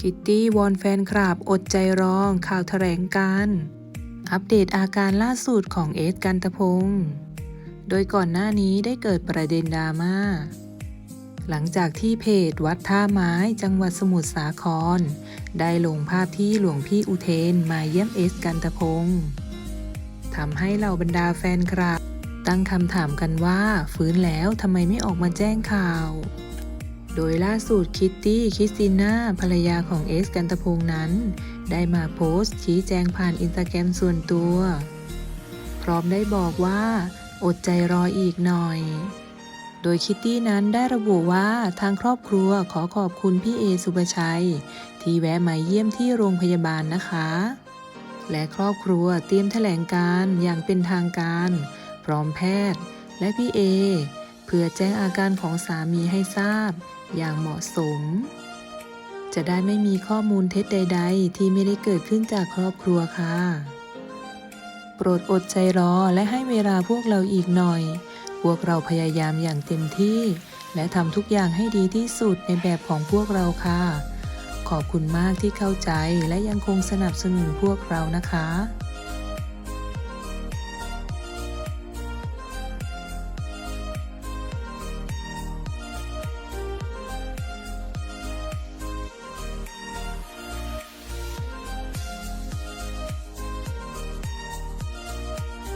คิตตี้วอนแฟนคลับอดใจรองข่าวแถลงการ์อัปเดตอาการล่าสุดของเอสกันตะพงศ์โดยก่อนหน้านี้ได้เกิดประเด็นดราม่า หลังจากที่เพจวัดท่าไม้จังหวัดสมุทรสาคร ได้ลงภาพที่หลวงพี่อุเทนมาเยี่ยมเอสกันตะพงศ์ทำให้เหล่าบรรดาแฟนคลับ ตั้งคำถามกันว่าฟื้นแล้วทำไมไม่ออกมาแจ้งข่าว โดยล่าสุดคิตตี้คิสติน่าภรรยาของเอสกันตพงศ์นั้น ได้มาโพสต์ชี้แจงผ่านอินสตาแกรมส่วนตัว พร้อมได้บอกว่า อดใจรออีกหน่อย โดยคิตตี้นั้นได้ระบุว่าทางครอบครัวขอขอบคุณพี่เอสุภชัย ที่แวะมาเยี่ยมที่โรงพยาบาลนะคะ และครอบครัวเตรียมแถลงการอย่างเป็นทางการ พร้อมแพทย์ และพี่เอ เพื่อแจ้งอาการของสามีให้ทราบ อย่างเหมาะสม จะได้ไม่มีข้อมูลเท็จใด ๆ ที่ไม่ได้เกิดขึ้นจากครอบครัวค่ะ โปรดอดใจรอและให้เวลาพวกเราอีกหน่อย พวกเราพยายามอย่างเต็มที่ และทำทุกอย่างให้ดีที่สุดในแบบของพวกเราค่ะ ขอบคุณมากที่เข้าใจและยังคงสนับสนุนพวกเรานะคะ